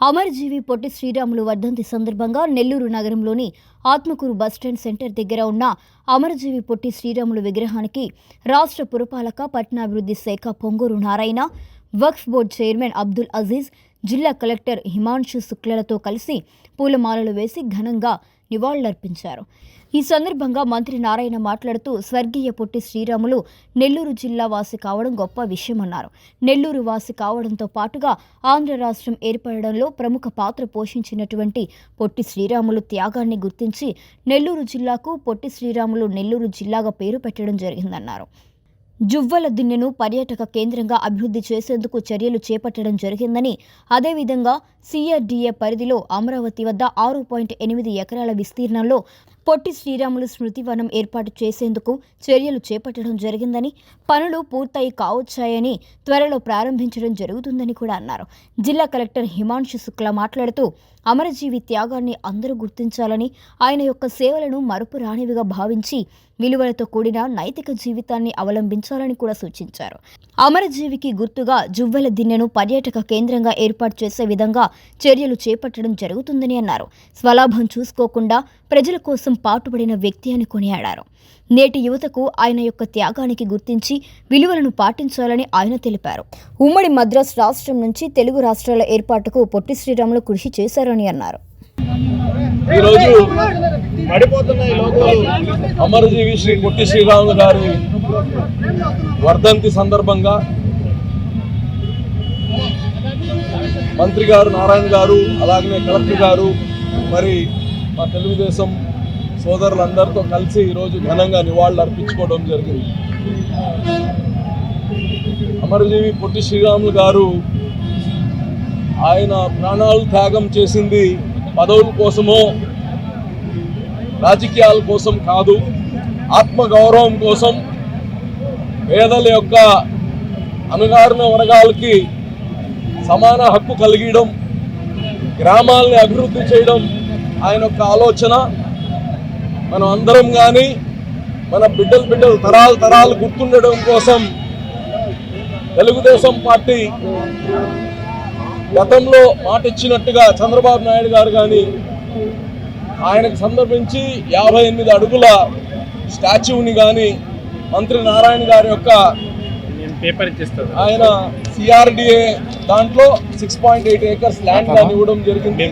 అమరజీవి పొట్టి శ్రీరాములు వర్ధంతి సందర్భంగా నెల్లూరు నగరంలోని ఆత్మకూరు బస్టాండ్ సెంటర్ దగ్గర ఉన్న అమరజీవి పొట్టి శ్రీరాములు విగ్రహానికి రాష్ట్ర పురపాలక పట్టణాభివృద్ధి శాఖ పొంగూరు నారాయణ వక్ఫ్ బోర్డు చైర్మన్ అబ్దుల్ అజీజ్ జిల్లా కలెక్టర్ హిమాంశు శుక్లలతో కలిసి పూలమాలలు వేసి ఘనంగా నివాళులర్పించారు. ఈ సందర్భంగా మంత్రి నారాయణ మాట్లాడుతూ స్వర్గీయ పొట్టి శ్రీరాములు నెల్లూరు జిల్లా వాసి కావడం గొప్ప విషయమన్నారు. నెల్లూరు వాసి కావడంతో పాటుగా ఆంధ్ర రాష్ట్రం ఏర్పడడంలో ప్రముఖ పాత్ర పోషించినటువంటి పొట్టి శ్రీరాములు త్యాగాన్ని గుర్తించి నెల్లూరు జిల్లాకు పొట్టి శ్రీరాములు నెల్లూరు జిల్లాగా పేరు పెట్టడం జరిగిందన్నారు. జువ్వల దిన్నెను పర్యాటక కేంద్రంగా అభివృద్ధి చేసేందుకు చర్యలు చేపట్టడం జరిగిందని అదేవిధంగా సిఆర్డీఏ పరిధిలో అమరావతి వద్ద ఆరు పాయింట్ ఎనిమిది ఎకరాల విస్తీర్ణంలో పొట్టి శ్రీరాములు స్మృతివనం ఏర్పాటు చేసేందుకు చర్యలు చేపట్టడం జరిగిందని పనులు పూర్తయి కావచ్చాయని త్వరలో ప్రారంభించడం జరుగుతుందని కూడా అన్నారు. జిల్లా కలెక్టర్ హిమాంశు శుక్లా మాట్లాడుతూ అమరజీవి త్యాగాన్ని అందరూ గుర్తించాలని ఆయన యొక్క సేవలను మరుపు రానివిగా భావించి విలువలతో కూడిన నైతిక జీవితాన్ని అవలంబించాలని కూడా సూచించారు. అమరజీవికి గుర్తుగా జువ్వల దిన్నెను పర్యాటక కేంద్రంగా ఏర్పాటు చేసే విధంగా చర్యలు చేపట్టడం జరుగుతుందని అన్నారు. స్వలాభం చూసుకోకుండా ప్రజల కోసం పాటుపడిన వ్యక్తి అని కొనియాడారు. నేటి యువతకు ఆయన యొక్క త్యాగానికి గుర్తించి విలువలను పాటించాలని ఆయన తెలిపారు. ఉమ్మడి మద్రాస్ రాష్ట్రం నుంచి తెలుగు రాష్ట్రాల ఏర్పాటుకు పొట్టి శ్రీరాములు కృషి చేశారని అన్నారు. ఈరోజు పడిపోతున్న ఈ లోకాలు అమరజీవి శ్రీ పొట్టి శ్రీరాములు గారి వర్ధంతి సందర్భంగా మంత్రి గారు నారాయణ గారు అలాగనే కలెక్టర్ గారు మరి మా తెలుగుదేశం సోదరులందరితో కలిసి ఈరోజు ఘనంగా నివాళులు అర్పించుకోవడం జరిగింది. అమరజీవి పొట్టి శ్రీరాములు గారు ఆయన ప్రాణాలు త్యాగం చేసింది పదవుల కోసమో రాజకీయాల కోసం కాదు ఆత్మగౌరవం కోసం పేదల యొక్క అణగారిన వర్గాలకి సమాన హక్కు కలిగించడం గ్రామాలని అభివృద్ధి చేయడం ఆయన యొక్క ఆలోచన. మనం అందరం కానీ మన బిడ్డలు బిడ్డలు తరాలు తరాలు గుర్తుండడం కోసం తెలుగుదేశం పార్టీ గతంలో మాట ఇచ్చినట్టుగా చంద్రబాబు నాయుడు గారు కానీ ఆయనకు సందర్భించి యాభై ఎనిమిది అడుగుల స్టాచ్యూని కానీ మంత్రి నారాయణ గారి యొక్క పేపర్ ఇచ్చేస్తాను ఆయన సిఆర్డిఏ దాంట్లో six point eight acres land కానీ ఇవ్వడం జరిగింది.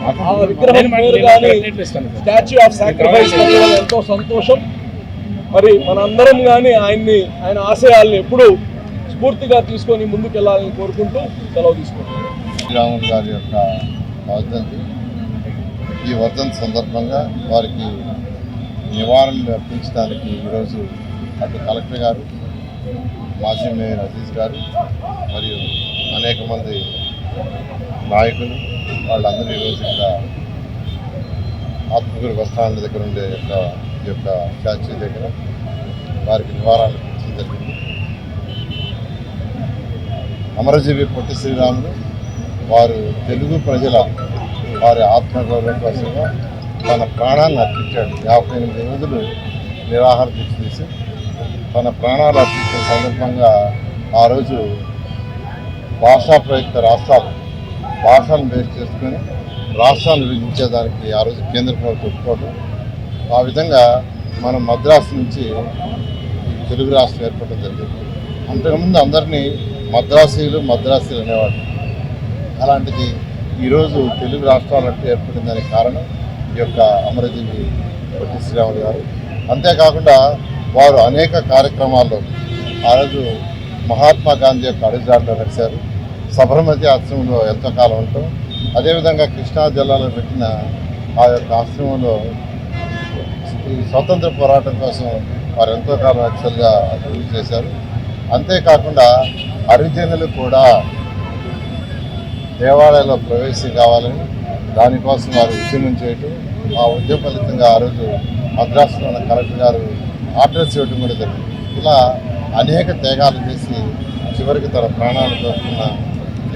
ఆ విగ్రహం పేరు కానీ. స్టాచ్యూ ఆఫ్ సాక్రిఫైస్ ఎంతో సంతోషం. మరి మనందరం కానీ ఆయన్ని ఆయన ఆశయాల్ని ఎప్పుడూ స్ఫూర్తిగా తీసుకొని ముందుకు వెళ్ళాలని కోరుకుంటూ సెలవు తీసుకుంటాం శ్రీరాములు గారి యొక్క వర్ధంతి ఈ వర్ధంతి సందర్భంగా వారికి నివారణలు అర్పించడానికి ఈరోజు అటు కలెక్టర్ గారు మాజీ మేయర్ అజీజ్ గారు మరియు అనేక మంది నాయకులు వాళ్ళందరూ ఈరోజు ఇక్కడ ఆత్మకూరు బస్ దగ్గర ఉండే యొక్క ఈ యొక్క స్టాచ్యూ దగ్గర వారికి నివారణ అర్పించడం జరిగింది. అమరజీవి పొట్టి శ్రీరాములు వారు తెలుగు ప్రజల వారి ఆత్మగౌరవం కోసంగా తన ప్రాణాలను అర్పించాడు. యాభై ఎనిమిది రోజులు నిరాహార దీక్ష చేసి తన ప్రాణాలు అర్పించిన సందర్భంగా ఆ రోజు భాషా ప్రయుక్త రాష్ట్రాలు భాషలను బేస్ చేసుకొని రాష్ట్రాలు విభజించేదానికి ఆ రోజు కేంద్ర ప్రభుత్వం ఒప్పుకోవడం ఆ విధంగా మనం మద్రాసు నుంచి తెలుగు రాష్ట్రం ఏర్పడడం జరిగింది. అంతకుముందు అందరినీ మద్రాసీలు మద్రాసీలు అనేవాడు అలాంటిది ఈరోజు తెలుగు రాష్ట్రాలంటూ ఏర్పడిన దానికి కారణం ఈ యొక్క అమరజీవి పొట్టి శ్రీరాములు గారు. అంతేకాకుండా వారు అనేక కార్యక్రమాల్లో ఆ రోజు మహాత్మా గాంధీ యొక్క అడుగుజాడలో నడిచారు. సబర్మతి ఆశ్రమంలో ఎంతో కాలం ఉంటాం అదేవిధంగా కృష్ణా జిల్లాలో పెట్టిన ఆ యొక్క ఆశ్రమంలో ఈ స్వతంత్ర పోరాటం కోసం వారు ఎంతో కాలం యాక్చువల్గా అభివృద్ధి చేశారు. అంతేకాకుండా హరిజనులు కూడా దేవాలయంలో ప్రవేశం కావాలని దానికోసం వారు ఉద్యమం చేయటం. ఆ ఉద్యమ ఫలితంగా ఆ రోజు మద్రాసులో ఉన్న కలెక్టర్ గారు ఆర్డర్స్ ఇవ్వడం కూడా జరిగింది. ఇలా అనేక త్యాగాలు చేసి చివరికి తన ప్రాణాలు దొరుకుతున్న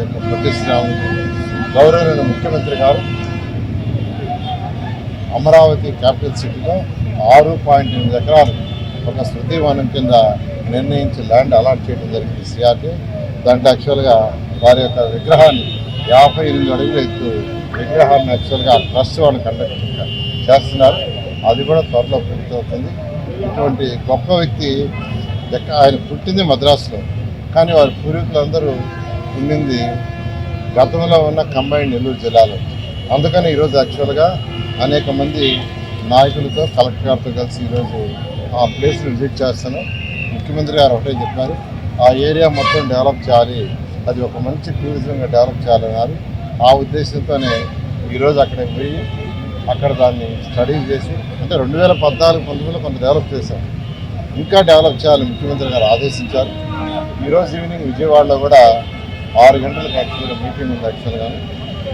యొక్క పొట్టి శ్రీరాములు గౌరవనీయ ముఖ్యమంత్రి గారు అమరావతి క్యాపిటల్ సిటీలో ఆరు పాయింట్ ఎనిమిది ఎకరాలు ఒక శృతివనం కింద నిర్ణయించి ల్యాండ్ అలాట్ చేయడం జరిగింది సిఆర్టీ దాంట్లో యాక్చువల్గా వారి యొక్క విగ్రహాన్ని యాభై ఎనిమిది అడుగుల ఎత్తు విగ్రహాన్ని యాక్చువల్గా ట్రస్ట్ వాళ్ళు కండక్ట్ చేస్తున్నారు. అది కూడా త్వరలో పూర్తవుతుంది. ఇటువంటి గొప్ప వ్యక్తి ఎక్క- ఆయన పుట్టింది మద్రాసులో. కానీ వారి పూర్వీకులందరూ ఉండింది గతంలో ఉన్న కంబైన్ నెల్లూరు జిల్లాలో. అందుకని ఈరోజు యాక్చువల్గా అనేక మంది నాయకులతో కలెక్టర్ గారితో కలిసి ఈరోజు ఆ ప్లేస్ని విజిట్ చేస్తాను. ముఖ్యమంత్రి గారు ఒకటే చెప్పారు ఆ ఏరియా మొత్తం డెవలప్ చేయాలి. అది ఒక మంచి టూరిజంగా డెవలప్ చేయాలన్నారు. ఆ ఉద్దేశంతోనే ఈరోజు అక్కడికి పోయి అక్కడ దాన్ని స్టడీ చేసి అంటే రెండు వేల పద్నాలుగు పంతొమ్మిదిలో కొంత డెవలప్ చేశాం ఇంకా డెవలప్ చేయాలని ముఖ్యమంత్రి గారు ఆదేశించారు. ఈరోజు ఈవినింగ్ విజయవాడలో కూడా ఆరు గంటలకు యాక్చువల్గా మీటింగ్ ఉంది యాక్చువల్గా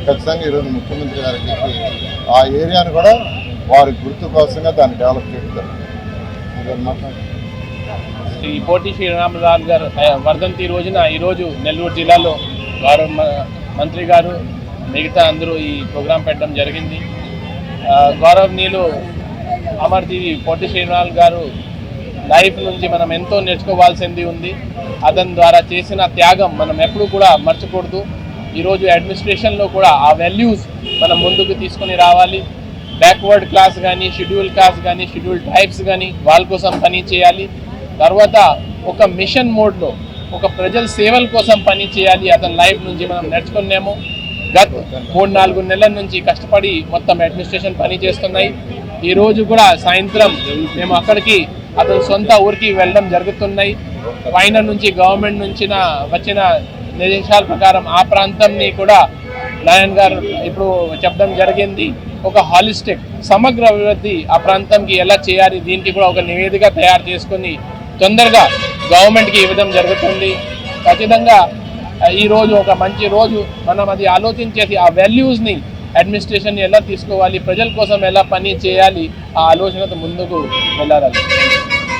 ఖచ్చితంగా ఈరోజు ముఖ్యమంత్రి గారికి చెప్పి ఆ ఏరియాను కూడా వారి గుర్తు కోసంగా దాన్ని డెవలప్ చేయడం శ్రీ పోటీ శ్రీరామరాజు గారు వర్ధంతి రోజున ఈరోజు నెల్లూరు జిల్లాలో గౌరవ మ- మంత్రి గారు మిగతా అందరూ ఈ ప్రోగ్రాం పెట్టడం జరిగింది. గౌరవనీయులు అమర్జీవి పోటీ శ్రీరాములు గారు లైఫ్ నుంచి మనం ఎంతో నేర్చుకోవాల్సింది ఉంది. అతని ద్వారా చేసిన త్యాగం మనం ఎప్పుడూ కూడా మర్చకూడదు. ఈరోజు అడ్మినిస్ట్రేషన్లో కూడా ఆ వాల్యూస్ మనం ముందుకు తీసుకొని రావాలి. బ్యాక్వర్డ్ క్లాస్ కానీ షెడ్యూల్ క్లాస్ కానీ షెడ్యూల్ టైప్స్ కానీ వాళ్ళ కోసం పని చేయాలి. తర్వాత ఒక మిషన్ మోడ్లో ఒక ప్రజల సేవల కోసం పని చేయాలి. అతని లైఫ్ నుంచి మనం నేర్చుకున్నాము. గత మూడు నాలుగు నెలల నుంచి కష్టపడి మొత్తం అడ్మినిస్ట్రేషన్ పని చేస్తున్నాయి. ఈరోజు కూడా సాయంత్రం మేము అక్కడికి అతని సొంత ఊరికి వెళ్ళడం జరుగుతున్నాయి. పైన నుంచి గవర్నమెంట్ నుంచి వచ్చిన నిర్దేశాల ప్రకారం ఆ ప్రాంతంని కూడా నారాయణ గారు ఇప్పుడు చెప్పడం జరిగింది. ఒక హాలిస్టిక్ సమగ్ర అభివృద్ధి ఆ ప్రాంతంకి ఎలా చేయాలి దీనికి కూడా ఒక నివేదిక తయారు చేసుకొని తొందరగా గవర్నమెంట్కి ఇవ్వడం జరుగుతుంది. ఖచ్చితంగా ఈరోజు ఒక మంచి రోజు. మనం అది ఆలోచించేసి ఆ వాల్యూస్ని అడ్మినిస్ట్రేషన్ ఎలా తీసుకోవాలి ప్రజల కోసం ఎలా పని చేయాలి ఆ ఆలోచనతో ముందుకు వెళ్ళాలి